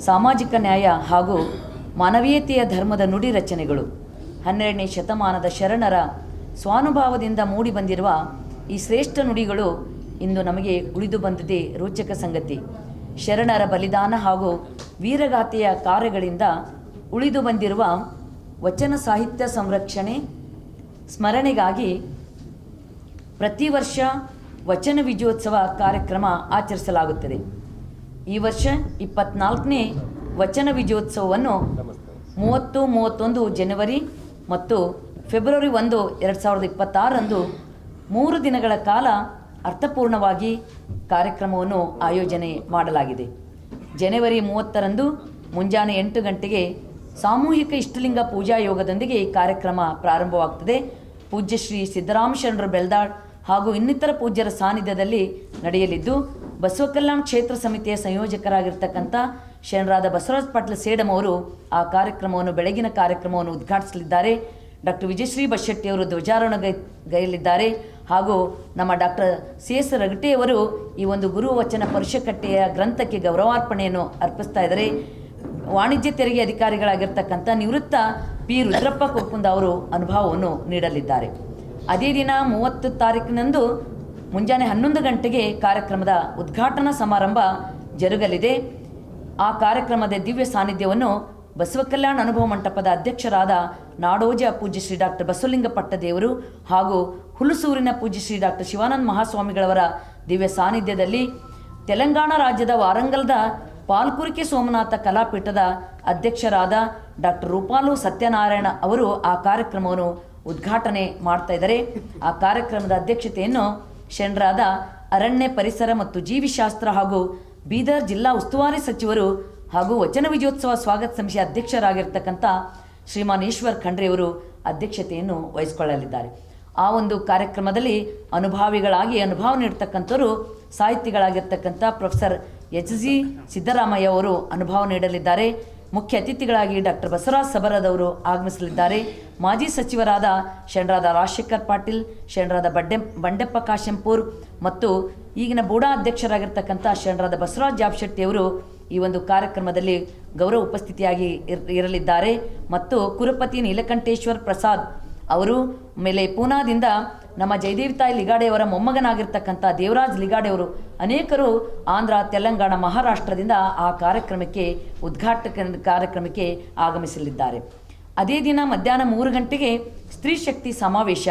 ಸಾಮಾಜಿಕ ನ್ಯಾಯ ಹಾಗೂ ಮಾನವೀಯತೆಯ ಧರ್ಮದ ನುಡಿ ರಚನೆಗಳು. ಹನ್ನೆರಡನೇ ಶತಮಾನದ ಶರಣರ ಸ್ವಾನುಭಾವದಿಂದ ಮೂಡಿಬಂದಿರುವ ಈ ಶ್ರೇಷ್ಠ ನುಡಿಗಳು ಇಂದು ನಮಗೆ ಉಳಿದು ಬಂದಿದೆ ರೋಚಕ ಸಂಗತಿ. ಶರಣರ ಬಲಿದಾನ ಹಾಗೂ ವೀರಗಾಥೆಯ ಕಾರ್ಯಗಳಿಂದ ಉಳಿದು ಬಂದಿರುವ ವಚನ ಸಾಹಿತ್ಯ ಸಂರಕ್ಷಣೆ ಸ್ಮರಣೆಗಾಗಿ ಪ್ರತಿ ವರ್ಷ ವಚನ ವಿಜಯೋತ್ಸವ ಕಾರ್ಯಕ್ರಮ ಆಚರಿಸಲಾಗುತ್ತದೆ. ಈ ವರ್ಷ ಇಪ್ಪತ್ನಾಲ್ಕನೇ ವಚನ ವಿಜಯೋತ್ಸವವನ್ನು ಮೂವತ್ತು, ಮೂವತ್ತೊಂದು ಜನವರಿ ಮತ್ತು ಫೆಬ್ರವರಿ ಒಂದು, ಎರಡು ಸಾವಿರದ ಇಪ್ಪತ್ತಾರರಂದು ಮೂರು ದಿನಗಳ ಕಾಲ ಅರ್ಥಪೂರ್ಣವಾಗಿ ಕಾರ್ಯಕ್ರಮವನ್ನು ಆಯೋಜನೆ ಮಾಡಲಾಗಿದೆ. ಜನವರಿ ಮೂವತ್ತರಂದು ಮುಂಜಾನೆ ಎಂಟು ಗಂಟೆಗೆ ಸಾಮೂಹಿಕ ಇಷ್ಟಲಿಂಗ ಪೂಜಾ ಯೋಗದೊಂದಿಗೆ ಈ ಕಾರ್ಯಕ್ರಮ ಪ್ರಾರಂಭವಾಗ್ತದೆ. ಪೂಜ್ಯ ಶ್ರೀ ಸಿದ್ದರಾಮ ಶರಣರು ಬೆಲ್ದಾಳ್ ಹಾಗೂ ಇನ್ನಿತರ ಪೂಜ್ಯರ ಸಾನ್ನಿಧ್ಯದಲ್ಲಿ ನಡೆಯಲಿದ್ದು ಬಸವ ಕಲ್ಯಾಣ ಕ್ಷೇತ್ರ ಸಮಿತಿಯ ಸಂಯೋಜಕರಾಗಿರ್ತಕ್ಕಂಥ ಶರಣರಾದ ಬಸವರಾಜ್ ಪಾಟೀಲ್ ಸೇಡಂ ಅವರು ಆ ಕಾರ್ಯಕ್ರಮವನ್ನು, ಬೆಳಗಿನ ಕಾರ್ಯಕ್ರಮವನ್ನು ಉದ್ಘಾಟಿಸಲಿದ್ದಾರೆ. ಡಾಕ್ಟರ್ ವಿಜಯಶ್ರೀ ಬಶೆಟ್ಟಿ ಅವರು ಧ್ವಜಾರೋಹಣ ಗೈ ಗೈಯಲಿದ್ದಾರೆ ಹಾಗೂ ನಮ್ಮ ಡಾಕ್ಟರ್ ಸಿ ಎಸ್ ರಗಟೆಯವರು ಈ ಒಂದು ಗುರು ವಚನ ಪರಿಷಕಟ್ಟೆಯ ಗ್ರಂಥಕ್ಕೆ ಗೌರವಾರ್ಪಣೆಯನ್ನು ಅರ್ಪಿಸ್ತಾ ಇದ್ದಾರೆ. ವಾಣಿಜ್ಯ ತೆರಿಗೆ ಅಧಿಕಾರಿಗಳಾಗಿರ್ತಕ್ಕಂಥ ನಿವೃತ್ತ ಪಿ ರುದ್ರಪ್ಪ ಕೊಕ್ಕುಂದ ಅವರು ಅನುಭವವನ್ನು ನೀಡಲಿದ್ದಾರೆ. ಅದೇ ದಿನ ಮೂವತ್ತು ತಾರೀಕಿನಂದು ಮುಂಜಾನೆ ಹನ್ನೊಂದು ಗಂಟೆಗೆ ಕಾರ್ಯಕ್ರಮದ ಉದ್ಘಾಟನಾ ಸಮಾರಂಭ ಜರುಗಲಿದೆ. ಆ ಕಾರ್ಯಕ್ರಮದ ದಿವ್ಯ ಸಾನ್ನಿಧ್ಯವನ್ನು ಬಸವ ಕಲ್ಯಾಣ ಅನುಭವ ಮಂಟಪದ ಅಧ್ಯಕ್ಷರಾದ ನಾಡೋಜ ಪೂಜ್ಯ ಶ್ರೀ ಡಾಕ್ಟರ್ ಬಸವಲಿಂಗ ಪಟ್ಟದೇವರು ಹಾಗೂ ಹುಲಸೂರಿನ ಪೂಜ್ಯ ಶ್ರೀ ಡಾಕ್ಟರ್ ಶಿವಾನಂದ ಮಹಾಸ್ವಾಮಿಗಳವರ ದಿವ್ಯ ಸಾನ್ನಿಧ್ಯದಲ್ಲಿ ತೆಲಂಗಾಣ ರಾಜ್ಯದ ವಾರಂಗಲ್ದ ಪಾಲ್ಕುರಿಕೆ ಸೋಮನಾಥ ಕಲಾಪೀಠದ ಅಧ್ಯಕ್ಷರಾದ ಡಾಕ್ಟರ್ ರೂಪಾಲು ಸತ್ಯನಾರಾಯಣ ಅವರು ಆ ಕಾರ್ಯಕ್ರಮವನ್ನು ಉದ್ಘಾಟನೆ ಮಾಡ್ತಾ ಇದ್ದಾರೆ. ಆ ಕಾರ್ಯಕ್ರಮದ ಅಧ್ಯಕ್ಷತೆಯನ್ನು ಶರಣರಾದ ಅರಣ್ಯ ಪರಿಸರ ಮತ್ತು ಜೀವಿಶಾಸ್ತ್ರ ಹಾಗೂ ಬೀದರ್ ಜಿಲ್ಲಾ ಉಸ್ತುವಾರಿ ಸಚಿವರು ಹಾಗೂ ವಚನ ವಿಜಯೋತ್ಸವ ಸ್ವಾಗತ ಸಮಿತಿ ಅಧ್ಯಕ್ಷರಾಗಿರ್ತಕ್ಕಂಥ ಶ್ರೀಮಾನ್ ಈಶ್ವರ್ ಖಂಡ್ರೆಯವರು ಅಧ್ಯಕ್ಷತೆಯನ್ನು ವಹಿಸಿಕೊಳ್ಳಲಿದ್ದಾರೆ. ಆ ಒಂದು ಕಾರ್ಯಕ್ರಮದಲ್ಲಿ ಅನುಭಾವಿಗಳಾಗಿ ಅನುಭವ ನೀಡತಕ್ಕಂಥವರು, ಸಾಹಿತಿಗಳಾಗಿರ್ತಕ್ಕಂಥ ಪ್ರೊಫೆಸರ್ ಎಚ್ ಜಿ ಸಿದ್ದರಾಮಯ್ಯ ಅವರು ಅನುಭವ ನೀಡಲಿದ್ದಾರೆ. ಮುಖ್ಯ ಅತಿಥಿಗಳಾಗಿ ಡಾಕ್ಟರ್ ಬಸವರಾಜ್ ಸಬರದವರು ಆಗಮಿಸಲಿದ್ದಾರೆ. ಮಾಜಿ ಸಚಿವರಾದ ಶರಣರಾದ ರಾಜಶೇಖರ್ ಪಾಟೀಲ್, ಶರಣರಾದ ಬಡ್ಡೆ ಬಂಡೆಪ್ಪ ಕಾಶೆಂಪೂರ್ ಮತ್ತು ಈಗಿನ ಬೂಡಾ ಅಧ್ಯಕ್ಷರಾಗಿರ್ತಕ್ಕಂಥ ಶರಣರಾದ ಬಸವರಾಜ್ ಜಾಬ್ಶೆಟ್ಟಿಯವರು ಈ ಒಂದು ಕಾರ್ಯಕ್ರಮದಲ್ಲಿ ಗೌರವ ಉಪಸ್ಥಿತಿಯಾಗಿ ಇರ್- ಇರಲಿದ್ದಾರೆ. ಮತ್ತು ಕುರುಪತಿ ನೀಲಕಂಠೇಶ್ವರ್ ಪ್ರಸಾದ್ ಅವರು ಮೇಲೆ ಪೂನಾದಿಂದ ನಮ್ಮ ಜಯದೇವಿ ತಾಯಿ ಲಿಗಾಡೆಯವರ ಮೊಮ್ಮಗನಾಗಿರ್ತಕ್ಕಂಥ ದೇವರಾಜ್ ಲಿಗಾಡೆಯವರು ಅನೇಕರು ಆಂಧ್ರ, ತೆಲಂಗಾಣ, ಮಹಾರಾಷ್ಟ್ರದಿಂದ ಆ ಕಾರ್ಯಕ್ರಮಕ್ಕೆ ಉದ್ಘಾಟಕ ಕಾರ್ಯಕ್ರಮಕ್ಕೆ ಆಗಮಿಸಲಿದ್ದಾರೆ. ಅದೇ ದಿನ ಮಧ್ಯಾಹ್ನ ಮೂರು ಗಂಟೆಗೆ ಸ್ತ್ರೀ ಶಕ್ತಿ ಸಮಾವೇಶ.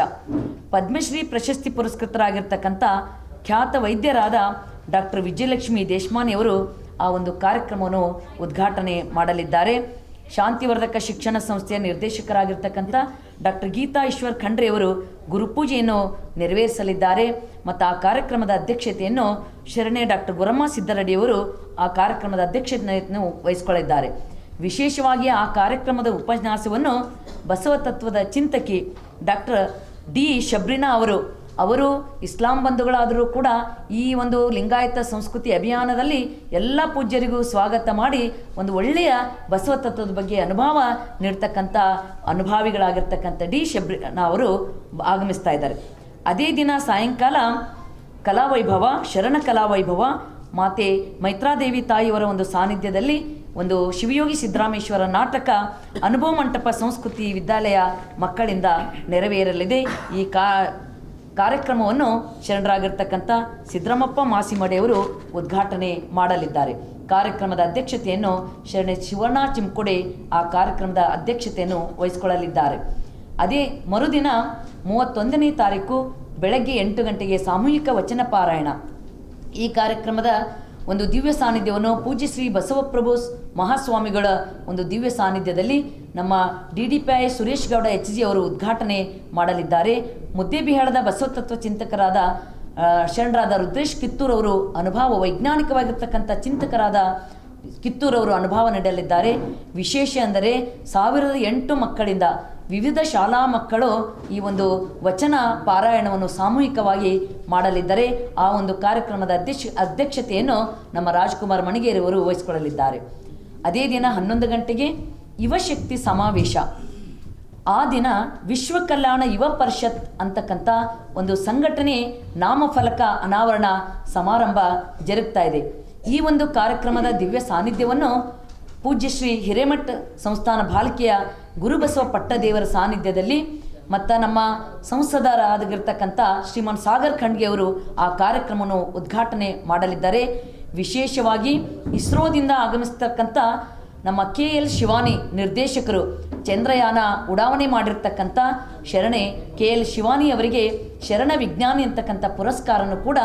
ಪದ್ಮಶ್ರೀ ಪ್ರಶಸ್ತಿ ಪುರಸ್ಕೃತರಾಗಿರ್ತಕ್ಕಂಥ ಖ್ಯಾತ ವೈದ್ಯರಾದ ಡಾಕ್ಟರ್ ವಿಜಯಲಕ್ಷ್ಮಿ ದೇಶಮಾನಿಯವರು ಆ ಒಂದು ಕಾರ್ಯಕ್ರಮವನ್ನು ಉದ್ಘಾಟನೆ ಮಾಡಲಿದ್ದಾರೆ. ಶಾಂತಿವರ್ಧಕ ಶಿಕ್ಷಣ ಸಂಸ್ಥೆಯ ನಿರ್ದೇಶಕರಾಗಿರ್ತಕ್ಕಂಥ ಡಾಕ್ಟರ್ ಗೀತಾ ಈಶ್ವರ್ ಖಂಡ್ರೆಯವರು ಗುರುಪೂಜೆಯನ್ನು ನೆರವೇರಿಸಲಿದ್ದಾರೆ. ಮತ್ತು ಆ ಕಾರ್ಯಕ್ರಮದ ಅಧ್ಯಕ್ಷತೆಯನ್ನು ಶರಣೆ ಡಾಕ್ಟರ್ ಗುರಮ್ಮ ಸಿದ್ದರಡಿಯವರು ಆ ಕಾರ್ಯಕ್ರಮದ ಅಧ್ಯಕ್ಷತೆಯನ್ನು ವಹಿಸಿಕೊಳ್ಳಿದ್ದಾರೆ ವಿಶೇಷವಾಗಿ ಆ ಕಾರ್ಯಕ್ರಮದ ಉಪನ್ಯಾಸವನ್ನು ಬಸವ ತತ್ವದ ಚಿಂತಕಿ ಡಾಕ್ಟರ್ ಡಿ ಶಬ್ರಿನಾ ಅವರು ಅವರು ಇಸ್ಲಾಂ ಬಂಧುಗಳಾದರೂ ಕೂಡ ಈ ಒಂದು ಲಿಂಗಾಯತ ಸಂಸ್ಕೃತಿ ಅಭಿಯಾನದಲ್ಲಿ ಎಲ್ಲ ಪೂಜ್ಯರಿಗೂ ಸ್ವಾಗತ ಮಾಡಿ ಒಂದು ಒಳ್ಳೆಯ ಬಸವ ತತ್ವದ ಬಗ್ಗೆ ಅನುಭವ ನೀಡ್ತಕ್ಕಂಥ ಅನುಭಾವಿಗಳಾಗಿರ್ತಕ್ಕಂಥ ಡಿ ಶಬ್ರಿ ಅವರು ಆಗಮಿಸ್ತಾ ಇದ್ದಾರೆ. ಅದೇ ದಿನ ಸಾಯಂಕಾಲ ಕಲಾವೈಭವ, ಶರಣ ಕಲಾವೈಭವ, ಮಾತೆ ಮೈತ್ರಾದೇವಿ ತಾಯಿಯವರ ಒಂದು ಸಾನ್ನಿಧ್ಯದಲ್ಲಿ ಒಂದು ಶಿವಯೋಗಿ ಸಿದ್ದರಾಮೇಶ್ವರ ನಾಟಕ, ಅನುಭವ ಮಂಟಪ ಸಂಸ್ಕೃತಿ ವಿದ್ಯಾಲಯ ಮಕ್ಕಳಿಂದ ನೆರವೇರಲಿದೆ. ಈ ಕಾ ಕಾರ್ಯಕ್ರಮವನ್ನು ಶರಣರಾಗಿರ್ತಕ್ಕಂಥ ಸಿದ್ದರಾಮಪ್ಪ ಮಾಸಿಮಡೆಯವರು ಉದ್ಘಾಟನೆ ಮಾಡಲಿದ್ದಾರೆ. ಕಾರ್ಯಕ್ರಮದ ಅಧ್ಯಕ್ಷತೆಯನ್ನು ಶರಣ ಶಿವಣ್ಣ ಚಿಮ್ಕೊಡೆ ಆ ಕಾರ್ಯಕ್ರಮದ ಅಧ್ಯಕ್ಷತೆಯನ್ನು ವಹಿಸಿಕೊಳ್ಳಲಿದ್ದಾರೆ. ಅದೇ ಮರುದಿನ ಮೂವತ್ತೊಂದನೇ ತಾರೀಕು ಬೆಳಗ್ಗೆ ಎಂಟು ಗಂಟೆಗೆ ಸಾಮೂಹಿಕ ವಚನ ಪಾರಾಯಣ. ಈ ಕಾರ್ಯಕ್ರಮದ ಒಂದು ದಿವ್ಯ ಸಾನ್ನಿಧ್ಯವನ್ನು ಪೂಜ್ಯ ಶ್ರೀ ಬಸವಪ್ರಭು ಮಹಾಸ್ವಾಮಿಗಳ ಒಂದು ದಿವ್ಯ ಸಾನ್ನಿಧ್ಯದಲ್ಲಿ ನಮ್ಮ D D P I Suresh Gowda H G ಅವರು ಉದ್ಘಾಟನೆ ಮಾಡಲಿದ್ದಾರೆ. ಮುದ್ದೇಬಿಹಾಳದ ಬಸವ ತತ್ವ ಚಿಂತಕರಾದ ಶರಣರಾದ ರುದ್ರೇಶ್ ಕಿತ್ತೂರ್ ಅವರು ಅನುಭವ ವೈಜ್ಞಾನಿಕವಾಗಿರ್ತಕ್ಕಂಥ ಚಿಂತಕರಾದ ಕಿತ್ತೂರವರು ಅನುಭವ ನೀಡಲಿದ್ದಾರೆ ವಿಶೇಷ ಅಂದರೆ ಸಾವಿರದ ಎಂಟು ಮಕ್ಕಳಿಂದ ವಿವಿಧ ಶಾಲಾ ಮಕ್ಕಳು ಈ ಒಂದು ವಚನ ಪಾರಾಯಣವನ್ನು ಸಾಮೂಹಿಕವಾಗಿ ಮಾಡಲಿದ್ದಾರೆ. ಆ ಒಂದು ಕಾರ್ಯಕ್ರಮದ ಅಧ್ಯಕ್ಷ, ಅಧ್ಯಕ್ಷತೆಯನ್ನು ನಮ್ಮ ರಾಜ್ಕುಮಾರ್ ಮಣಿಗೇರಿಯವರು ವಹಿಸಿಕೊಳ್ಳಲಿದ್ದಾರೆ. ಅದೇ ದಿನ ಹನ್ನೊಂದು ಗಂಟೆಗೆ ಯುವಶಕ್ತಿ ಸಮಾವೇಶ. ಆ ದಿನ ವಿಶ್ವ ಕಲ್ಯಾಣ ಯುವ ಪರಿಷತ್ ಅಂತಕ್ಕಂಥ ಒಂದು ಸಂಘಟನೆ ನಾಮಫಲಕ ಅನಾವರಣ ಸಮಾರಂಭ ಜರುಗ್ತಾ ಇದೆ. ಈ ಒಂದು ಕಾರ್ಯಕ್ರಮದ ದಿವ್ಯ ಸಾನ್ನಿಧ್ಯವನ್ನು ಪೂಜ್ಯ ಶ್ರೀ ಹಿರೇಮಠ ಸಂಸ್ಥಾನ ಬಾಲಿಕೆಯ ಗುರುಬಸವ ಪಟ್ಟದೇವರ ಸಾನ್ನಿಧ್ಯದಲ್ಲಿ ಮತ್ತು ನಮ್ಮ ಸಂಸದರಾಗಿರ್ತಕ್ಕಂಥ ಶ್ರೀಮಾನ್ ಸಾಗರ್ ಖಂಡ್ಗೆ ಅವರು ಆ ಕಾರ್ಯಕ್ರಮವನ್ನು ಉದ್ಘಾಟನೆ ಮಾಡಲಿದ್ದಾರೆ. ವಿಶೇಷವಾಗಿ ಇಸ್ರೋದಿಂದ ಆಗಮಿಸ್ತಕ್ಕಂಥ ನಮ್ಮ ಕೆ ಎಲ್ ಶಿವಾನಿ ನಿರ್ದೇಶಕರು ಚಂದ್ರಯಾನ ಉಡಾವಣೆ ಮಾಡಿರ್ತಕ್ಕಂಥ ಶರಣೆ ಕೆ ಎಲ್ ಶಿವಾನಿ ಅವರಿಗೆ ಶರಣ ವಿಜ್ಞಾನಿ ಅಂತಕ್ಕಂಥ ಪುರಸ್ಕಾರವನ್ನು ಕೂಡ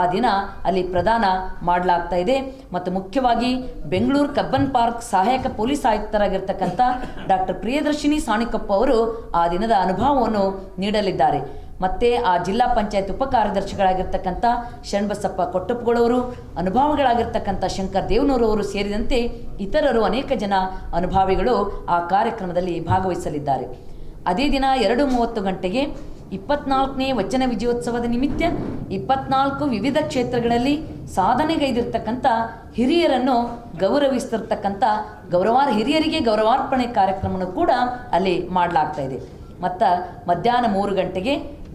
ಆ ದಿನ ಅಲ್ಲಿ ಪ್ರದಾನ ಮಾಡಲಾಗ್ತಾ ಇದೆ. ಮತ್ತು ಮುಖ್ಯವಾಗಿ ಬೆಂಗಳೂರು ಕಬ್ಬನ್ ಪಾರ್ಕ್ ಸಹಾಯಕ ಪೊಲೀಸ್ ಆಯುಕ್ತರಾಗಿರ್ತಕ್ಕಂಥ ಡಾಕ್ಟರ್ ಪ್ರಿಯದರ್ಶಿನಿ ಸಾಣಿಕಪ್ಪ ಅವರು ಆ ದಿನದ ಅನುಭವವನ್ನು ನೀಡಲಿದ್ದಾರೆ. ಮತ್ತೆ ಆ ಜಿಲ್ಲಾ ಪಂಚಾಯತ್ ಉಪ ಕಾರ್ಯದರ್ಶಿಗಳಾಗಿರ್ತಕ್ಕಂಥ ಶರಣಬಸಪ್ಪ ಕೊಟ್ಟಪ್ಪಗಳವರು, ಅನುಭವಿಗಳಾಗಿರ್ತಕ್ಕಂಥ ಶಂಕರ್ ದೇವನೂರವರು ಸೇರಿದಂತೆ ಇತರರು ಅನೇಕ ಜನ ಅನುಭಾವಿಗಳು ಆ ಕಾರ್ಯಕ್ರಮದಲ್ಲಿ ಭಾಗವಹಿಸಲಿದ್ದಾರೆ. ಅದೇ ದಿನ ಎರಡು ಮೂವತ್ತು ಗಂಟೆಗೆ ಇಪ್ಪತ್ನಾಲ್ಕನೇ ವಚನ ವಿಜಯೋತ್ಸವದ ನಿಮಿತ್ತ ಇಪ್ಪತ್ನಾಲ್ಕು ವಿವಿಧ ಕ್ಷೇತ್ರಗಳಲ್ಲಿ ಸಾಧನೆಗೈದಿರ್ತಕ್ಕಂಥ ಹಿರಿಯರನ್ನು ಗೌರವಿಸ್ತಿರ್ತಕ್ಕಂಥ ಗೌರವಾರ್, ಹಿರಿಯರಿಗೆ ಗೌರವಾರ್ಪಣೆ ಕಾರ್ಯಕ್ರಮವನ್ನು ಕೂಡ ಅಲ್ಲಿ ಮಾಡಲಾಗ್ತಾ ಇದೆ. ಮತ್ತು ಮಧ್ಯಾಹ್ನ ಮೂರು ಗಂಟೆಗೆ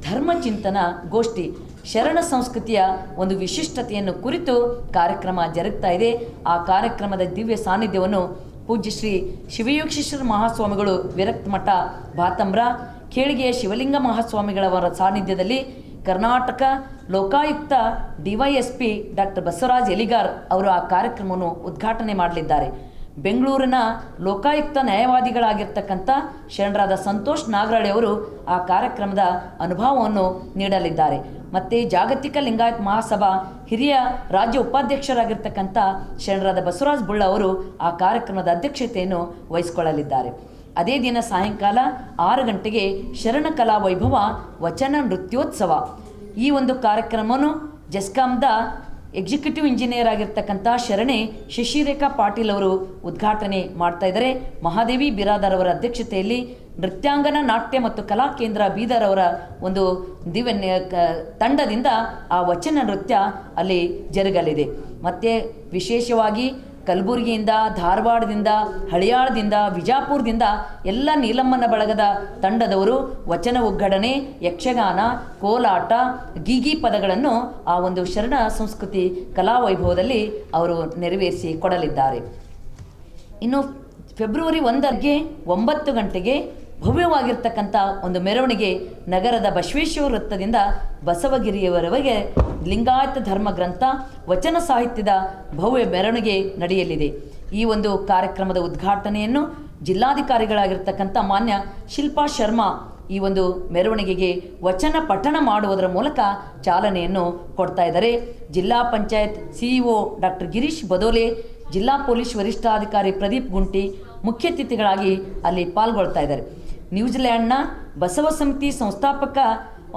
ಧರ್ಮಚಿಂತನ ಗೋಷ್ಠಿ ಶರಣ ಸಂಸ್ಕೃತಿಯ ಒಂದು ವಿಶಿಷ್ಟತೆಯನ್ನು ಕುರಿತು ಕಾರ್ಯಕ್ರಮ ಜರುಗ್ತಾ ಇದೆ. ಆ ಕಾರ್ಯಕ್ರಮದ ದಿವ್ಯ ಸಾನ್ನಿಧ್ಯವನ್ನು ಪೂಜ್ಯ ಶ್ರೀ ಶಿವಯೋಗೇಶ್ವರ ಮಹಾಸ್ವಾಮಿಗಳು ವಿರಕ್ತ ಮಠ ಬಾತಂಬ್ರ, ಕೇಳಿಗೆಯ ಶಿವಲಿಂಗ ಮಹಾಸ್ವಾಮಿಗಳವರ ಸಾನ್ನಿಧ್ಯದಲ್ಲಿ ಕರ್ನಾಟಕ ಲೋಕಾಯುಕ್ತ ಡಿವೈಎಸ್ಪಿ ಡಾಕ್ಟರ್ ಬಸವರಾಜ್ ಎಲಿಗಾರ್ ಅವರು ಆ ಕಾರ್ಯಕ್ರಮವನ್ನು ಉದ್ಘಾಟನೆ ಮಾಡಲಿದ್ದಾರೆ. ಬೆಂಗಳೂರಿನ ಲೋಕಾಯುಕ್ತ ನ್ಯಾಯವಾದಿಗಳಾಗಿರ್ತಕ್ಕಂಥ ಶರಣರಾದ ಸಂತೋಷ್ ನಾಗರಾಳೆ ಅವರು ಆ ಕಾರ್ಯಕ್ರಮದ ಅನುಭವವನ್ನು ನೀಡಲಿದ್ದಾರೆ. ಮತ್ತು ಜಾಗತಿಕ ಲಿಂಗಾಯತ್ ಮಹಾಸಭಾ ಹಿರಿಯ ರಾಜ್ಯ ಉಪಾಧ್ಯಕ್ಷರಾಗಿರ್ತಕ್ಕಂಥ ಶರಣರಾದ ಬಸವರಾಜ್ ಬುಳ್ಳ ಅವರು ಆ ಕಾರ್ಯಕ್ರಮದ ಅಧ್ಯಕ್ಷತೆಯನ್ನು ವಹಿಸಿಕೊಳ್ಳಲಿದ್ದಾರೆ. ಅದೇ ದಿನ ಸಾಯಂಕಾಲ ಆರು ಗಂಟೆಗೆ ಶರಣ ಕಲಾ ವೈಭವ ವಚನ ನೃತ್ಯೋತ್ಸವ. ಈ ಒಂದು ಕಾರ್ಯಕ್ರಮವನ್ನು ಜಸ್ಕಾಂದ ಎಕ್ಸಿಕ್ಯೂಟಿವ್ ಇಂಜಿನಿಯರ್ ಆಗಿರ್ತಕ್ಕಂಥ ಶರಣೆ ಶಶಿರೇಖಾ ಪಾಟೀಲ್ ಅವರು ಉದ್ಘಾಟನೆ ಮಾಡ್ತಾ ಇದ್ದಾರೆ. ಮಹಾದೇವಿ ಬಿರಾದರ್ ಅವರ ಅಧ್ಯಕ್ಷತೆಯಲ್ಲಿ ನೃತ್ಯಾಂಗನ ನಾಟ್ಯ ಮತ್ತು ಕಲಾ ಕೇಂದ್ರ ಬೀದರ್ ಅವರ ಒಂದು ದಿವ್ಯ ತಂಡದಿಂದ ಆ ವಚನ ನೃತ್ಯ ಅಲ್ಲಿ ಜರುಗಲಿದೆ. ಮತ್ತು ವಿಶೇಷವಾಗಿ ಕಲಬುರಗಿಯಿಂದ, ಧಾರವಾಡದಿಂದ, ಹಳಿಯಾಳದಿಂದ, ವಿಜಾಪುರದಿಂದ ಎಲ್ಲ ನೀಲಮ್ಮನ ಬಳಗದ ತಂಡದವರು ವಚನ ಒಗ್ಗಡಣೆ ಯಕ್ಷಗಾನ, ಕೋಲಾಟ, ಗೀಗಿ ಪದಗಳನ್ನು ಆ ಒಂದು ಶರಣ ಸಂಸ್ಕೃತಿ ಕಲಾವೈಭವದಲ್ಲಿ ಅವರು ನೆರವೇರಿಸಿ ಕೊಡಲಿದ್ದಾರೆ. ಇನ್ನು ಫೆಬ್ರವರಿ ಒಂದಕ್ಕೆ ಒಂಬತ್ತು ಗಂಟೆಗೆ ಭವ್ಯವಾಗಿರ್ತಕ್ಕಂಥ ಒಂದು ಮೆರವಣಿಗೆ ನಗರದ ಬಸವೇಶ್ವರ ವೃತ್ತದಿಂದ ಬಸವಗಿರಿಯವರವರೆಗೆ ಲಿಂಗಾಯತ ಧರ್ಮ ಗ್ರಂಥ, ವಚನ ಸಾಹಿತ್ಯದ ಭವ್ಯ ಮೆರವಣಿಗೆ ನಡೆಯಲಿದೆ. ಈ ಒಂದು ಕಾರ್ಯಕ್ರಮದ ಉದ್ಘಾಟನೆಯನ್ನು ಜಿಲ್ಲಾಧಿಕಾರಿಗಳಾಗಿರ್ತಕ್ಕಂಥ ಮಾನ್ಯ ಶಿಲ್ಪಾ ಶರ್ಮಾ ಈ ಒಂದು ಮೆರವಣಿಗೆಗೆ ವಚನ ಪಠಣ ಮಾಡುವುದರ ಮೂಲಕ ಚಾಲನೆಯನ್ನು ಕೊಡ್ತಾ ಇದ್ದಾರೆ. ಜಿಲ್ಲಾ ಪಂಚಾಯತ್ ಸಿಇಒ ಡಾಕ್ಟರ್ ಗಿರೀಶ್ ಬದೋಲೆ, ಜಿಲ್ಲಾ ಪೊಲೀಸ್ ವರಿಷ್ಠಾಧಿಕಾರಿ ಪ್ರದೀಪ್ ಗುಂಟಿ ಮುಖ್ಯ ಅತಿಥಿಗಳಾಗಿ ಅಲ್ಲಿ ಪಾಲ್ಗೊಳ್ತಾ ಇದ್ದಾರೆ. ನ್ಯೂಜಿಲ್ಯಾಂಡ್ನ ಬಸವ ಸಮಿತಿ ಸಂಸ್ಥಾಪಕ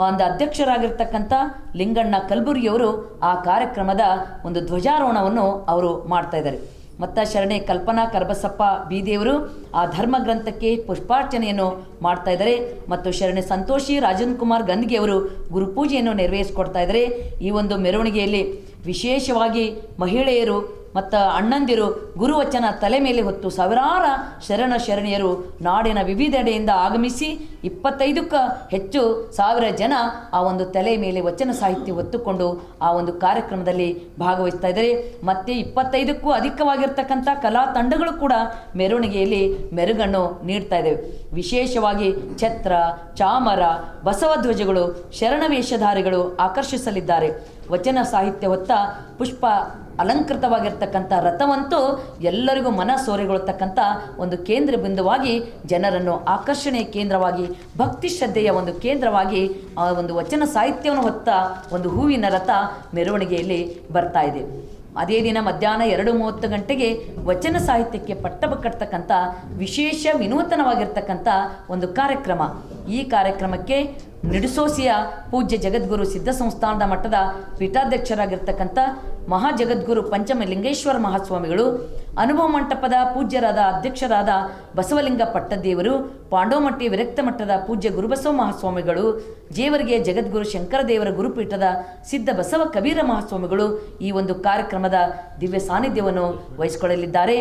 ಒಂದು ಅಧ್ಯಕ್ಷರಾಗಿರ್ತಕ್ಕಂಥ ಲಿಂಗಣ್ಣ ಕಲ್ಬುರ್ಗಿಯವರು ಆ ಕಾರ್ಯಕ್ರಮದ ಒಂದು ಧ್ವಜಾರೋಹಣವನ್ನು ಅವರು ಮಾಡ್ತಾ ಇದ್ದಾರೆ. ಮತ್ತು ಶರಣೆ ಕಲ್ಪನಾ ಕರ್ಬಸಪ್ಪ ಬೀದಿಯವರು ಆ ಧರ್ಮ ಗ್ರಂಥಕ್ಕೆ ಪುಷ್ಪಾರ್ಚನೆಯನ್ನು ಮಾಡ್ತಾ ಇದ್ದಾರೆ. ಮತ್ತು ಶರಣೆ ಸಂತೋಷಿ ರಾಜನ್ ಕುಮಾರ್ ಗಂದ್ಗೆಯವರು ಗುರುಪೂಜೆಯನ್ನು ನೆರವೇರಿಸಿಕೊಡ್ತಾ ಇದ್ದಾರೆ. ಈ ಒಂದು ಮೆರವಣಿಗೆಯಲ್ಲಿ ವಿಶೇಷವಾಗಿ ಮಹಿಳೆಯರು ಮತ್ತು ಅಣ್ಣಂದಿರು ಗುರುವಚನ ತಲೆ ಮೇಲೆ ಹೊತ್ತು ಸಾವಿರಾರು ಶರಣ ಶರಣಿಯರು ನಾಡಿನ ವಿವಿಧೆಡೆಯಿಂದ ಆಗಮಿಸಿ ಇಪ್ಪತ್ತೈದಕ್ಕೂ ಹೆಚ್ಚು ಸಾವಿರ ಜನ ಆ ಒಂದು ತಲೆ ಮೇಲೆ ವಚನ ಸಾಹಿತ್ಯ ಹೊತ್ತುಕೊಂಡು ಆ ಒಂದು ಕಾರ್ಯಕ್ರಮದಲ್ಲಿ ಭಾಗವಹಿಸ್ತಾ ಇದ್ದಾರೆ. ಮತ್ತು ಇಪ್ಪತ್ತೈದಕ್ಕೂ ಅಧಿಕವಾಗಿರ್ತಕ್ಕಂಥ ಕಲಾ ತಂಡಗಳು ಕೂಡ ಮೆರವಣಿಗೆಯಲ್ಲಿ ಮೆರುಗನ್ನು ನೀಡ್ತಾ ಇದ್ದೇವೆ. ವಿಶೇಷವಾಗಿ ಛತ್ರ, ಚಾಮರ ಬಸವಧ್ವಜಗಳು ಶರಣ ವೇಷಧಾರಿಗಳು ಆಕರ್ಷಿಸಲಿದ್ದಾರೆ. ವಚನ ಸಾಹಿತ್ಯ ಹೊತ್ತ ಪುಷ್ಪ ಅಲಂಕೃತವಾಗಿರ್ತಕ್ಕಂಥ ರಥವಂತೂ ಎಲ್ಲರಿಗೂ ಮನ ಸೋರೆಗೊಳ್ತಕ್ಕಂಥ ಒಂದು ಕೇಂದ್ರ ಬಿಂದುವಾಗಿ ಜನರನ್ನು ಆಕರ್ಷಣೆಯ ಕೇಂದ್ರವಾಗಿ, ಭಕ್ತಿ ಶ್ರದ್ಧೆಯ ಒಂದು ಕೇಂದ್ರವಾಗಿ ಆ ಒಂದು ವಚನ ಸಾಹಿತ್ಯವನ್ನು ಹೊತ್ತ ಒಂದು ಹೂವಿನ ರಥ ಮೆರವಣಿಗೆಯಲ್ಲಿ ಬರ್ತಾ ಇದೆ. ಅದೇ ದಿನ ಮಧ್ಯಾಹ್ನ ಎರಡು ಮೂವತ್ತು ಗಂಟೆಗೆ ವಚನ ಸಾಹಿತ್ಯಕ್ಕೆ ಪಟ್ಟಬ ಕಟ್ತಕ್ಕಂಥ ವಿಶೇಷ ವಿನೂತನವಾಗಿರ್ತಕ್ಕಂಥ ಒಂದು ಕಾರ್ಯಕ್ರಮ. ಈ ಕಾರ್ಯಕ್ರಮಕ್ಕೆ ನಿಡುಸೋಸಿಯ ಪೂಜ್ಯ ಜಗದ್ಗುರು ಸಿದ್ಧ ಸಂಸ್ಥಾನದ ಮಟ್ಟದ ಪೀಠಾಧ್ಯಕ್ಷರಾಗಿರ್ತಕ್ಕಂಥ ಮಹಾಜಗದ್ಗುರು ಪಂಚಮ ಲಿಂಗೇಶ್ವರ ಮಹಾಸ್ವಾಮಿಗಳು, ಅನುಭವ ಮಂಟಪದ ಪೂಜ್ಯರಾದ ಅಧ್ಯಕ್ಷರಾದ ಬಸವಲಿಂಗ ಪಟ್ಟದೇವರು, ಪಾಂಡೋಮಟ್ಟಿ ವಿರಕ್ತ ಮಟ್ಟದ ಪೂಜ್ಯ ಗುರುಬಸವ ಮಹಾಸ್ವಾಮಿಗಳು, ಜೇವರಿಗೆ ಜಗದ್ಗುರು ಶಂಕರದೇವರ ಗುರುಪೀಠದ ಸಿದ್ಧ ಬಸವ ಕಬೀರ ಮಹಾಸ್ವಾಮಿಗಳು ಈ ಒಂದು ಕಾರ್ಯಕ್ರಮದ ದಿವ್ಯ ಸಾನ್ನಿಧ್ಯವನ್ನು ವಹಿಸಿಕೊಳ್ಳಲಿದ್ದಾರೆ.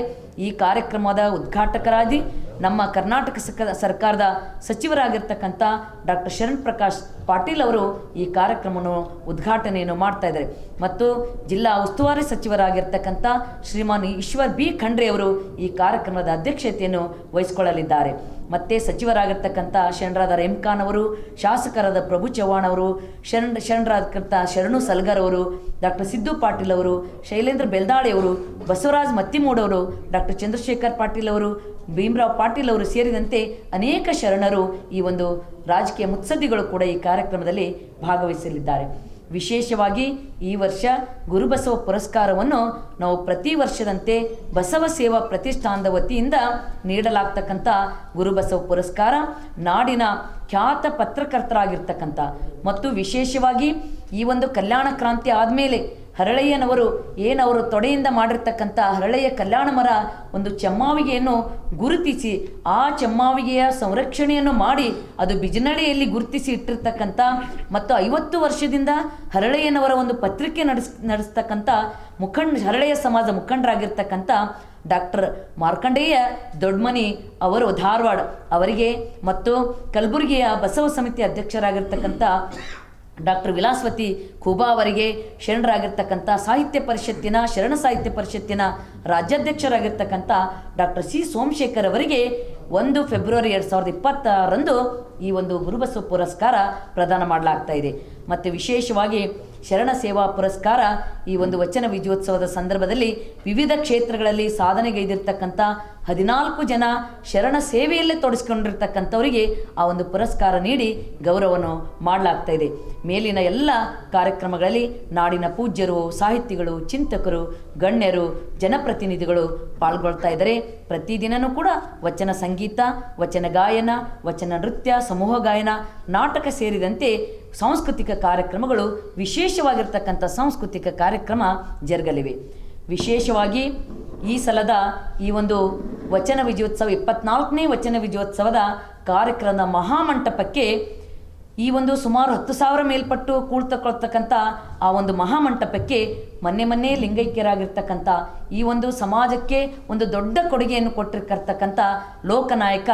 ಈ ಕಾರ್ಯಕ್ರಮದ ಉದ್ಘಾಟಕರಾಗಿ ನಮ್ಮ ಕರ್ನಾಟಕ ಸರ್ಕಾರದ ಸಚಿವರಾಗಿರ್ತಕ್ಕಂಥ ಡಾಕ್ಟರ್ ಶರಣ್ ಪ್ರಕಾಶ್ ಪಾಟೀಲ್ ಅವರು ಈ ಕಾರ್ಯಕ್ರಮವನ್ನು ಉದ್ಘಾಟನೆಯನ್ನು ಮಾಡ್ತಾ ಇದ್ದಾರೆ. ಮತ್ತು ಜಿಲ್ಲಾ ಉಸ್ತುವಾರಿ ಸಚಿವರಾಗಿರ್ತಕ್ಕಂಥ ಶ್ರೀಮಾನ್ ಈಶ್ವರ್ ಬಿ. ಖಂಡ್ರೆ ಅವರು ಈ ಕಾರ್ಯಕ್ರಮದ ಅಧ್ಯಕ್ಷತೆಯನ್ನು ವಹಿಸಿಕೊಳ್ಳಲಿದ್ದಾರೆ. ಮತ್ತೆ ಸಚಿವರಾಗಿರ್ತಕ್ಕಂಥ ಶರಣರಾದ ರೇಮ್ಖಾನ್ ಅವರು, ಶಾಸಕರಾದ ಪ್ರಭು ಚವ್ಹಾಣ್ ಅವರು, ಶರಣ್ ಶರಣರಾಗಿರ್ತಕ್ಕಂಥ ಶರಣು ಸಲ್ಗರ್ ಅವರು, ಡಾಕ್ಟರ್ ಸಿದ್ದು ಪಾಟೀಲ್ ಅವರು, ಶೈಲೇಂದ್ರ ಬೆಲ್ದಾಳೆ ಅವರು, ಬಸವರಾಜ್ ಮತ್ತಿಮೂಡವರು, ಡಾಕ್ಟರ್ ಚಂದ್ರಶೇಖರ್ ಪಾಟೀಲ್ ಅವರು ಭೀಮರಾವ್ ಪಾಟೀಲ್ ಅವರು ಸೇರಿದಂತೆ ಅನೇಕ ಶರಣರು ಈ ಒಂದು ರಾಜಕೀಯ ಮುತ್ಸದ್ದಿಗಳು ಕೂಡ ಈ ಕಾರ್ಯಕ್ರಮದಲ್ಲಿ ಭಾಗವಹಿಸಲಿದ್ದಾರೆ. ವಿಶೇಷವಾಗಿ ಈ ವರ್ಷ ಗುರುಬಸವ ಪುರಸ್ಕಾರವನ್ನು ನಾವು ಪ್ರತಿ ವರ್ಷದಂತೆ ಬಸವ ಸೇವಾ ಪ್ರತಿಷ್ಠಾನದ ವತಿಯಿಂದ ನೀಡಲಾಗ್ತಕ್ಕಂಥ ಗುರುಬಸವ ಪುರಸ್ಕಾರ, ನಾಡಿನ ಖ್ಯಾತ ಪತ್ರಕರ್ತರಾಗಿರ್ತಕ್ಕಂಥ, ಮತ್ತು ವಿಶೇಷವಾಗಿ ಈ ಒಂದು ಕಲ್ಯಾಣ ಕ್ರಾಂತಿ ಆದಮೇಲೆ ಹರಳಯ್ಯನವರು ಏನವರು ತೊಡೆಯಿಂದ ಮಾಡಿರ್ತಕ್ಕಂಥ ಹರಳೆಯ ಕಲ್ಯಾಣ ಮರ ಒಂದು ಚೆಮ್ಮಾವಿಗೆಯನ್ನು ಗುರುತಿಸಿ, ಆ ಚಮ್ಮಾವಿಗೆಯ ಸಂರಕ್ಷಣೆಯನ್ನು ಮಾಡಿ ಅದು ಬಿಜನಳೆಯಲ್ಲಿ ಗುರುತಿಸಿ ಇಟ್ಟಿರ್ತಕ್ಕಂಥ ಮತ್ತು ಐವತ್ತು ವರ್ಷದಿಂದ ಹರಳೆಯನವರ ಒಂದು ಪತ್ರಿಕೆ ನಡೆಸ್, ನಡೆಸ್ತಕ್ಕಂಥ ಮುಖಂಡ, ಹರಳೆಯ ಸಮಾಜ ಮುಖಂಡರಾಗಿರ್ತಕ್ಕಂಥ ಡಾಕ್ಟರ್ ಮಾರ್ಕಂಡೇಯ ದೊಡ್ಮನಿ ಅವರು ಧಾರವಾಡ ಅವರಿಗೆ ಮತ್ತು ಕಲಬುರಗಿಯ ಬಸವ ಸಮಿತಿ ಅಧ್ಯಕ್ಷರಾಗಿರ್ತಕ್ಕಂಥ ಡಾಕ್ಟರ್ ವಿಲಾಸವತಿ ಖೂಬಾ ಅವರಿಗೆ ಶರಣರಾಗಿರ್ತಕ್ಕಂಥ ಸಾಹಿತ್ಯ ಪರಿಷತ್ತಿನ, ಶರಣ ಸಾಹಿತ್ಯ ಪರಿಷತ್ತಿನ ರಾಜ್ಯಾಧ್ಯಕ್ಷರಾಗಿರ್ತಕ್ಕಂಥ ಡಾಕ್ಟರ್ ಸಿ ಸೋಮಶೇಖರ್ ಅವರಿಗೆ ಒಂದು ಫೆಬ್ರವರಿ ಎರಡು ಸಾವಿರದ ಇಪ್ಪತ್ತಾರರಂದು ಈ ಒಂದು ಗುರುಬಸವ ಪುರಸ್ಕಾರ ಪ್ರದಾನ ಮಾಡಲಾಗ್ತಾ ಇದೆ. ಮತ್ತು ವಿಶೇಷವಾಗಿ ಶರಣ ಸೇವಾ ಪುರಸ್ಕಾರ ಈ ಒಂದು ವಚನ ವಿಜಯೋತ್ಸವದ ಸಂದರ್ಭದಲ್ಲಿ ವಿವಿಧ ಕ್ಷೇತ್ರಗಳಲ್ಲಿ ಸಾಧನೆಗೈದಿರ್ತಕ್ಕಂಥ ಹದಿನಾಲ್ಕು ಜನ ಶರಣ ಸೇವೆಯಲ್ಲೇ ತೊಡಸ್ಕೊಂಡಿರ್ತಕ್ಕಂಥವರಿಗೆ ಆ ಒಂದು ಪುರಸ್ಕಾರ ನೀಡಿ ಗೌರವವನ್ನು ಮಾಡಲಾಗ್ತಾ ಇದೆ. ಮೇಲಿನ ಎಲ್ಲ ಕಾರ್ಯಕ್ರಮಗಳಲ್ಲಿ ನಾಡಿನ ಪೂಜ್ಯರು, ಸಾಹಿತಿಗಳು, ಚಿಂತಕರು, ಗಣ್ಯರು, ಜನಪ್ರತಿನಿಧಿಗಳು ಪಾಲ್ಗೊಳ್ತಾ ಇದ್ದಾರೆ. ಪ್ರತಿದಿನನೂ ಕೂಡ ವಚನ ಸಂಗೀತ, ವಚನ ಗಾಯನ, ವಚನ ನೃತ್ಯ, ಸಮೂಹ ಗಾಯನ, ನಾಟಕ ಸೇರಿದಂತೆ ಸಾಂಸ್ಕೃತಿಕ ಕಾರ್ಯಕ್ರಮಗಳು ವಿಶೇಷವಾಗಿರ್ತಕ್ಕಂಥ ಸಾಂಸ್ಕೃತಿಕ ಕಾರ್ಯಕ್ರಮ ಜರುಗಲಿವೆ. ವಿಶೇಷವಾಗಿ ಈ ಸಲದ ಈ ಒಂದು ವಚನ ವಿಜಯೋತ್ಸವ, ಇಪ್ಪತ್ನಾಲ್ಕನೇ ವಚನ ವಿಜಯೋತ್ಸವದ ಕಾರ್ಯಕ್ರಮದ ಮಹಾಮಂಟಪಕ್ಕೆ ಈ ಒಂದು ಸುಮಾರು ಹತ್ತು ಸಾವಿರ ಮೇಲ್ಪಟ್ಟು ಕೂಳ್ತಕೊಳ್ತಕ್ಕಂಥ ಆ ಒಂದು ಮಹಾಮಂಟಪಕ್ಕೆ ಮೊನ್ನೆ ಮೊನ್ನೆ ಲಿಂಗೈಕ್ಯರಾಗಿರ್ತಕ್ಕಂಥ ಈ ಒಂದು ಸಮಾಜಕ್ಕೆ ಒಂದು ದೊಡ್ಡ ಕೊಡುಗೆಯನ್ನು ಕೊಟ್ಟಿರ್ತಕ್ಕಂಥ ಲೋಕನಾಯಕ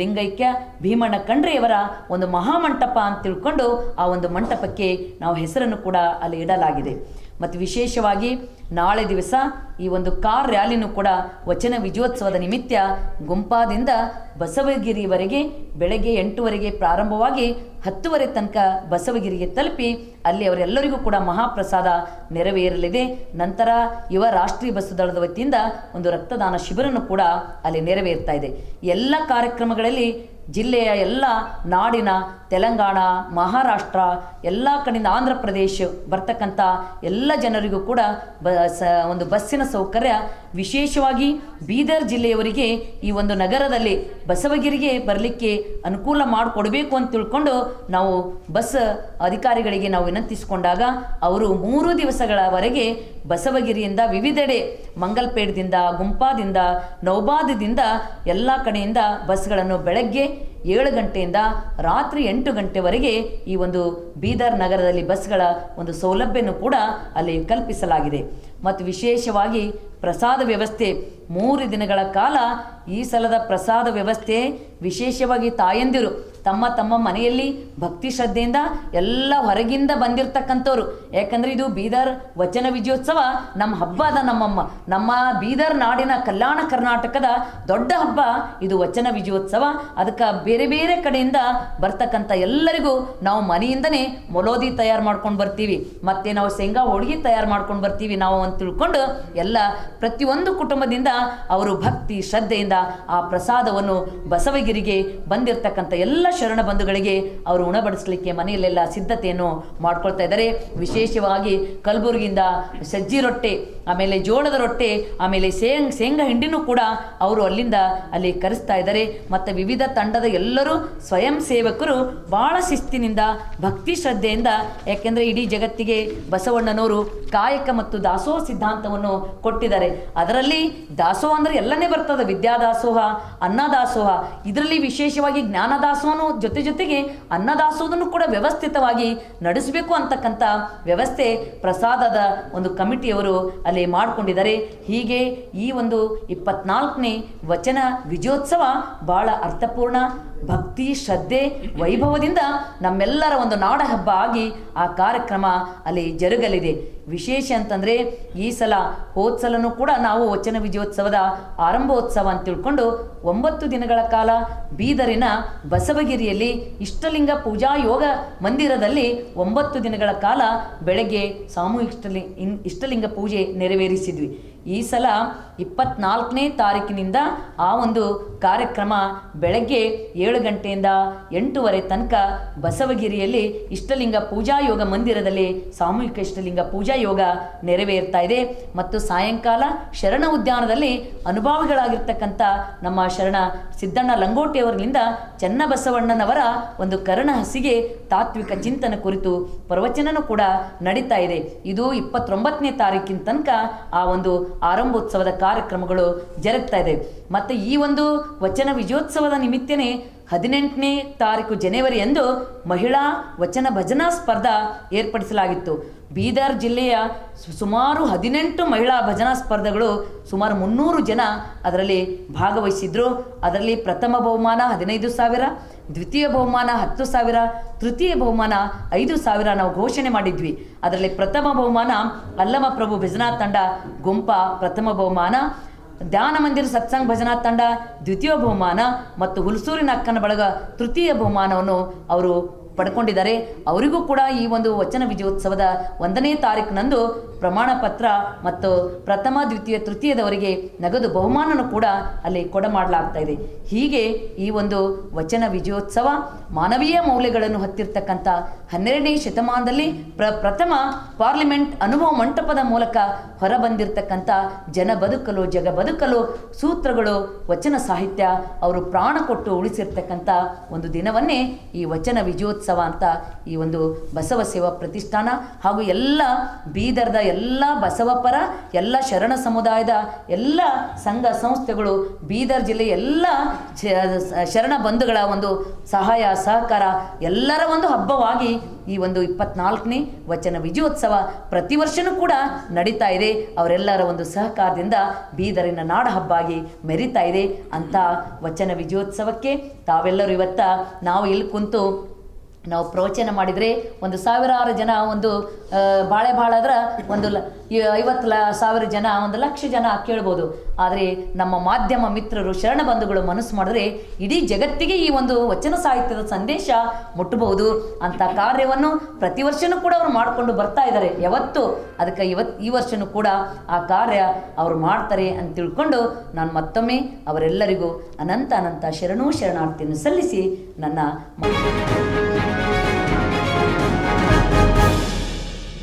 ಲಿಂಗೈಕ್ಯ ಭೀಮಣ್ಣ ಖಂಡ್ರೆಯವರ ಒಂದು ಮಹಾಮಂಟಪ ಅಂತ ತಿಳ್ಕೊಂಡು ಆ ಒಂದು ಮಂಟಪಕ್ಕೆ ನಾವು ಹೆಸರನ್ನು ಕೂಡ ಅಲ್ಲಿ ಇಡಲಾಗಿದೆ. ಮತ್ತು ವಿಶೇಷವಾಗಿ ನಾಳೆ ದಿವಸ ಈ ಒಂದು ಕಾರ್ ರ್ಯಾಲಿನೂ ಕೂಡ ವಚನ ವಿಜಯೋತ್ಸವದ ನಿಮಿತ್ತ ಗುಂಪಾದಿಂದ ಬಸವಗಿರಿವರೆಗೆ ಬೆಳಗ್ಗೆ ಎಂಟುವರೆಗೆ ಪ್ರಾರಂಭವಾಗಿ ಹತ್ತುವರೆ ತನಕ ಬಸವಗಿರಿಗೆ ತಲುಪಿ ಅಲ್ಲಿ ಅವರೆಲ್ಲರಿಗೂ ಕೂಡ ಮಹಾಪ್ರಸಾದ ನೆರವೇರಲಿದೆ. ನಂತರ ಯುವ ರಾಷ್ಟ್ರೀಯ ಬಸ್ಸು ದಳದ ವತಿಯಿಂದ ಒಂದು ರಕ್ತದಾನ ಶಿಬಿರನ್ನು ಕೂಡ ಅಲ್ಲಿ ನೆರವೇರ್ತಾ ಇದೆ. ಎಲ್ಲ ಕಾರ್ಯಕ್ರಮಗಳಲ್ಲಿ ಜಿಲ್ಲೆಯ ಎಲ್ಲ ನಾಡಿನ ತೆಲಂಗಾಣ, ಮಹಾರಾಷ್ಟ್ರ, ಎಲ್ಲ ಕಡೆಯಿಂದ ಆಂಧ್ರ ಪ್ರದೇಶ ಬರ್ತಕ್ಕಂಥ ಎಲ್ಲ ಜನರಿಗೂ ಕೂಡ ಬ, ಸ, ಒಂದು ಬಸ್ಸಿನ ಸೌಕರ್ಯ. ವಿಶೇಷವಾಗಿ ಬೀದರ್ ಜಿಲ್ಲೆಯವರಿಗೆ ಈ ಒಂದು ನಗರದಲ್ಲಿ ಬಸವಗಿರಿಗೆ ಬರಲಿಕ್ಕೆ ಅನುಕೂಲ ಮಾಡಿಕೊಡಬೇಕು ಅಂತ ತಿಳ್ಕೊಂಡು ನಾವು ಬಸ್ ಅಧಿಕಾರಿಗಳಿಗೆ ನಾವು ವಿನಂತಿಸಿಕೊಂಡಾಗ ಅವರು ಮೂರು ದಿವಸಗಳವರೆಗೆ ಬಸವಗಿರಿಯಿಂದ ವಿವಿಧೆಡೆ ಮಂಗಲ್ಪೇಟದಿಂದ, ಗುಂಪಾದಿಂದ, ನೌಬಾದದಿಂದ ಎಲ್ಲ ಕಡೆಯಿಂದ ಬಸ್ಗಳನ್ನು ಬೆಳಗ್ಗೆ ಏಳು ಗಂಟೆಯಿಂದ ರಾತ್ರಿ ಎಂಟು ಗಂಟೆವರೆಗೆ ಈ ಒಂದು ಬೀದರ್ ನಗರದಲ್ಲಿ ಬಸ್ಗಳ ಒಂದು ಸೌಲಭ್ಯನೂ ಕೂಡ ಅಲ್ಲಿ ಕಲ್ಪಿಸಲಾಗಿದೆ. ಮತ್ತು ವಿಶೇಷವಾಗಿ ಪ್ರಸಾದ ವ್ಯವಸ್ಥೆ, ಮೂರು ದಿನಗಳ ಕಾಲ ಈ ಸಲದ ಪ್ರಸಾದ ವ್ಯವಸ್ಥೆ, ವಿಶೇಷವಾಗಿ ತಾಯಂದಿರು ತಮ್ಮ ತಮ್ಮ ಮನೆಯಲ್ಲಿ ಭಕ್ತಿ ಶ್ರದ್ಧೆಯಿಂದ ಎಲ್ಲ ಹೊರಗಿಂದ ಬಂದಿರತಕ್ಕಂಥವ್ರು. ಯಾಕಂದರೆ ಇದು ಬೀದರ್ ವಚನ ವಿಜಯೋತ್ಸವ, ನಮ್ಮ ಹಬ್ಬ ಅದ ನಮ್ಮಮ್ಮ. ನಮ್ಮ ಬೀದರ್ ನಾಡಿನ ಕಲ್ಯಾಣ ಕರ್ನಾಟಕದ ದೊಡ್ಡ ಹಬ್ಬ ಇದು ವಚನ ವಿಜಯೋತ್ಸವ. ಅದಕ್ಕೆ ಬೇರೆ ಬೇರೆ ಕಡೆಯಿಂದ ಬರ್ತಕ್ಕಂಥ ಎಲ್ಲರಿಗೂ ನಾವು ಮನೆಯಿಂದನೇ ಮೊಲೋದಿ ತಯಾರು ಮಾಡ್ಕೊಂಡು ಬರ್ತೀವಿ. ಮತ್ತು ನಾವು ಶೇಂಗಾ ಹೋಳಿಗೆ ತಯಾರು ಮಾಡ್ಕೊಂಡು ಬರ್ತೀವಿ ನಾವು ಅಂತ ತಿಳ್ಕೊಂಡು ಎಲ್ಲ ಪ್ರತಿಯೊಂದು ಕುಟುಂಬದಿಂದ ಅವರು ಭಕ್ತಿ ಶ್ರದ್ಧೆಯಿಂದ ಆ ಪ್ರಸಾದವನ್ನು ಬಸವಗಿರಿಗೆ ಬಂದಿರತಕ್ಕಂಥ ಎಲ್ಲ ಶರಣ ಬಂಧುಗಳಿಗೆ ಅವರು ಉಣಬಡಿಸಲಿಕ್ಕೆ ಮನೆಯಲ್ಲೆಲ್ಲ ಸಿದ್ಧತೆಯನ್ನು ಮಾಡ್ಕೊಳ್ತಾ ಇದ್ದಾರೆ. ವಿಶೇಷವಾಗಿ ಕಲಬುರಗಿಯಿಂದ ಸಜ್ಜಿ ರೊಟ್ಟೆ, ಆಮೇಲೆ ಜೋಳದ ರೊಟ್ಟೆ, ಆಮೇಲೆ ಸೇಂಗ್ ಶೇಂಗಾ ಹಿಂಡಿನೂ ಕೂಡ ಅವರು ಅಲ್ಲಿಂದ ಅಲ್ಲಿ ಕರೆಸ್ತಾ ಇದ್ದಾರೆ. ಮತ್ತು ವಿವಿಧ ತಂಡದ ಎಲ್ಲರೂ ಸ್ವಯಂ ಸೇವಕರು ಭಾಳ ಶಿಸ್ತಿನಿಂದ, ಭಕ್ತಿ ಶ್ರದ್ಧೆಯಿಂದ, ಯಾಕೆಂದರೆ ಇಡೀ ಜಗತ್ತಿಗೆ ಬಸವಣ್ಣನವರು ಕಾಯಕ ಮತ್ತು ದಾಸೋಹ ಸಿದ್ಧಾಂತವನ್ನು ಕೊಟ್ಟಿದ್ದಾರೆ. ಅದರಲ್ಲಿ ದಾಸೋಹ ಅಂದರೆ ಎಲ್ಲನೇ ಬರ್ತದೆ, ವಿದ್ಯಾದಾಸೋಹ, ಅನ್ನದಾಸೋಹ. ಇದರಲ್ಲಿ ವಿಶೇಷವಾಗಿ ಜ್ಞಾನದಾಸೋಹನೂ ಜೊತೆ ಜೊತೆಗೆ ಅನ್ನದಾಸೋದನ್ನು ಕೂಡ ವ್ಯವಸ್ಥಿತವಾಗಿ ನಡೆಸಬೇಕು ಅಂತಕ್ಕಂಥ ವ್ಯವಸ್ಥೆ ಪ್ರಸಾದದ ಒಂದು ಕಮಿಟಿಯವರು ಅಲ್ಲಿ ಮಾಡಿಕೊಂಡಿದ್ದಾರೆ. ಹೀಗೆ ಈ ಒಂದು ಇಪ್ಪತ್ನಾಲ್ಕನೇ ವಚನ ವಿಜಯೋತ್ಸವ ಬಹಳ ಅರ್ಥಪೂರ್ಣ ಭಕ್ತಿ, ಶ್ರದ್ಧೆ, ವೈಭವದಿಂದ ನಮ್ಮೆಲ್ಲರ ಒಂದು ನಾಡ ಹಬ್ಬ ಆಗಿ ಆ ಕಾರ್ಯಕ್ರಮ ಅಲ್ಲಿ ಜರುಗಲಿದೆ. ವಿಶೇಷ ಅಂತಂದರೆ ಈ ಸಲ ಹೋದ ಸಲನೂ ಕೂಡ ನಾವು ವಚನ ವಿಜಯೋತ್ಸವದ ಆರಂಭೋತ್ಸವ ಅಂತ ತಿಳ್ಕೊಂಡು ಒಂಬತ್ತು ದಿನಗಳ ಕಾಲ ಬೀದರಿನ ಬಸವಗಿರಿಯಲ್ಲಿ ಇಷ್ಟಲಿಂಗ ಪೂಜಾ ಯೋಗ ಮಂದಿರದಲ್ಲಿ ಒಂಬತ್ತು ದಿನಗಳ ಕಾಲ ಬೆಳಗ್ಗೆ ಸಾಮೂಹಿಕ ಇಷ್ಟಲಿಂಗ ಪೂಜೆ ನೆರವೇರಿಸಿದ್ವಿ. ಈ ಸಲ ಇಪ್ಪತ್ನಾಲ್ಕನೇ ತಾರೀಕಿನಿಂದ ಆ ಒಂದು ಕಾರ್ಯಕ್ರಮ ಬೆಳಗ್ಗೆ ಏಳು ಗಂಟೆಯಿಂದ ಎಂಟೂವರೆ ತನಕ ಬಸವಗಿರಿಯಲ್ಲಿ ಇಷ್ಟಲಿಂಗ ಪೂಜಾ ಯೋಗ ಮಂದಿರದಲ್ಲಿ ಸಾಮೂಹಿಕ ಇಷ್ಟಲಿಂಗ ಪೂಜಾ ಯೋಗ ನೆರವೇರ್ತಾ ಇದೆ. ಮತ್ತು ಸಾಯಂಕಾಲ ಶರಣ ಉದ್ಯಾನದಲ್ಲಿ ಅನುಭಾವಿಗಳಾಗಿರ್ತಕ್ಕಂಥ ನಮ್ಮ ಶರಣ ಸಿದ್ದಣ್ಣ ಲಂಗೋಟಿಯವರಿಂದ ಚನ್ನಬಸವಣ್ಣನವರ ಒಂದು ಕರ್ಣ ಹಸಿಗೆ ತಾತ್ವಿಕ ಚಿಂತನ ಕುರಿತು ಪ್ರವಚನನೂ ಕೂಡ ನಡೀತಾ ಇದೆ. ಇದು ಇಪ್ಪತ್ತೊಂಬತ್ತನೇ ತಾರೀಕಿನ ತನಕ ಆ ಒಂದು ಆರಂಭೋತ್ಸವದ ಕಾರ್ಯಕ್ರಮಗಳು ಜರುಗ್ತಾ ಇದೆ. ಮತ್ತು ಈ ಒಂದು ವಚನ ವಿಜಯೋತ್ಸವದ ನಿಮಿತ್ತನೇ ಹದಿನೆಂಟನೇ ತಾರೀಕು ಜನವರಿ ಎಂದು ಮಹಿಳಾ ವಚನ ಭಜನಾ ಸ್ಪರ್ಧಾ ಏರ್ಪಡಿಸಲಾಗಿತ್ತು. ಬೀದರ್ ಜಿಲ್ಲೆಯ ಸುಮಾರು ಹದಿನೆಂಟು ಮಹಿಳಾ ಭಜನಾ ಸ್ಪರ್ಧೆಗಳು ಸುಮಾರು ಮುನ್ನೂರು ಜನ ಅದರಲ್ಲಿ ಭಾಗವಹಿಸಿದ್ರು. ಅದರಲ್ಲಿ ಪ್ರಥಮ ಬಹುಮಾನ ಹದಿನೈದು ಸಾವಿರ ದ್ವಿತೀಯ ಬಹುಮಾನ ಹತ್ತು ಸಾವಿರ, ತೃತೀಯ ಬಹುಮಾನ ಐದು ಸಾವಿರ ನಾವು ಘೋಷಣೆ ಮಾಡಿದ್ವಿ. ಅದರಲ್ಲಿ ಪ್ರಥಮ ಬಹುಮಾನ ಅಲ್ಲಮ ಪ್ರಭು ಭಜನಾ ತಂಡ, ಗುಂಪ ಪ್ರಥಮ ಬಹುಮಾನ, ಧ್ಯಾನ ಮಂದಿರ ಸತ್ಸಂಗ್ ಭಜನಾ ತಂಡ, ದ್ವಿತೀಯ ಬಹುಮಾನ ಮತ್ತು ಹುಲ್ಸೂರಿನ ಅಕ್ಕನ ಬಳಗ ತೃತೀಯ ಬಹುಮಾನವನ್ನು ಅವರು ಪಡ್ಕೊಂಡಿದ್ದಾರೆ. ಅವರಿಗೂ ಕೂಡ ಈ ಒಂದು ವಚನ ವಿಜಯೋತ್ಸವದ ಒಂದನೇ ತಾರೀಕಿನಂದು ಪ್ರಮಾಣ ಪತ್ರ ಮತ್ತು ಪ್ರಥಮ, ದ್ವಿತೀಯ, ತೃತೀಯದವರಿಗೆ ನಗದು ಬಹುಮಾನನೂ ಕೂಡ ಅಲ್ಲಿ ಕೊಡಮಾಡಲಾಗ್ತಾ ಇದೆ. ಹೀಗೆ ಈ ಒಂದು ವಚನ ವಿಜಯೋತ್ಸವ ಮಾನವೀಯ ಮೌಲ್ಯಗಳನ್ನು ಹೊತ್ತಿರ್ತಕ್ಕಂಥ ಹನ್ನೆರಡನೇ ಶತಮಾನದಲ್ಲಿ ಪ್ರ, ಪ್ರಥಮ ಪಾರ್ಲಿಮೆಂಟ್ ಅನುಭವ ಮಂಟಪದ ಮೂಲಕ ಹೊರಬಂದಿರತಕ್ಕಂಥ ಜನ ಬದುಕಲು, ಜಗ ಬದುಕಲು ಸೂತ್ರಗಳು, ವಚನ ಸಾಹಿತ್ಯ ಅವರು ಪ್ರಾಣ ಕೊಟ್ಟು ಉಳಿಸಿರ್ತಕ್ಕಂಥ ಒಂದು ದಿನವನ್ನೇ ಈ ವಚನ ವಿಜಯೋತ್ಸವ ಅಂತ ಈ ಒಂದು ಬಸವ ಸೇವಾ ಪ್ರತಿಷ್ಠಾನ ಹಾಗೂ ಎಲ್ಲ ಬೀದರ್ದ ಎಲ್ಲ ಬಸವಪರ ಎಲ್ಲ ಶರಣ ಸಮುದಾಯದ ಎಲ್ಲ ಸಂಘ ಸಂಸ್ಥೆಗಳು, ಬೀದರ್ ಜಿಲ್ಲೆಯ ಎಲ್ಲ ಶರಣ ಬಂಧುಗಳ ಒಂದು ಸಹಾಯ, ಸಹಕಾರ ಎಲ್ಲರ ಒಂದು ಹಬ್ಬವಾಗಿ ಈ ಒಂದು ಇಪ್ಪತ್ನಾಲ್ಕನೇ ವಚನ ವಿಜಯೋತ್ಸವ ಪ್ರತಿ ವರ್ಷನೂ ಕೂಡ ನಡೀತಾ ಇದೆ. ಅವರೆಲ್ಲರ ಒಂದು ಸಹಕಾರದಿಂದ ಬೀದರಿನ ನಾಡ ಹಬ್ಬ ಆಗಿ ಮೆರಿತಾ ಇದೆ. ಅಂತ ವಚನ ವಿಜಯೋತ್ಸವಕ್ಕೆ ತಾವೆಲ್ಲರೂ ಇವತ್ತ ನಾವು ಇಲ್ಲಿ ಕುಂತು ನಾವು ಪ್ರವಚನ ಮಾಡಿದರೆ ಒಂದು ಸಾವಿರಾರು ಜನ ಒಂದು ಬಾಳೆ ಬಾಳಾದ್ರೆ ಒಂದು ಐವತ್ತು ಲ ಸಾವಿರ ಜನ, ಒಂದು ಲಕ್ಷ ಜನ ಕೇಳ್ಬೋದು. ಆದರೆ ನಮ್ಮ ಮಾಧ್ಯಮ ಮಿತ್ರರು ಶರಣ ಬಂಧುಗಳು ಮನಸ್ಸು ಮಾಡಿದ್ರೆ ಇಡೀ ಜಗತ್ತಿಗೆ ಈ ಒಂದು ವಚನ ಸಾಹಿತ್ಯದ ಸಂದೇಶ ಮುಟ್ಟಬಹುದು ಅಂತ ಕಾರ್ಯವನ್ನು ಪ್ರತಿ ವರ್ಷನೂ ಕೂಡ ಅವರು ಮಾಡಿಕೊಂಡು ಬರ್ತಾ ಇದ್ದಾರೆ. ಯಾವತ್ತು? ಅದಕ್ಕೆ ಇವತ್ತು ಈ ವರ್ಷನೂ ಕೂಡ ಆ ಕಾರ್ಯ ಅವರು ಮಾಡ್ತಾರೆ ಅಂತ ತಿಳ್ಕೊಂಡು ನಾನು ಮತ್ತೊಮ್ಮೆ ಅವರೆಲ್ಲರಿಗೂ ಅನಂತ ಅನಂತ ಶರಣೂ ಶರಣಾರ್ಥಿಯನ್ನು ಸಲ್ಲಿಸಿ ನನ್ನ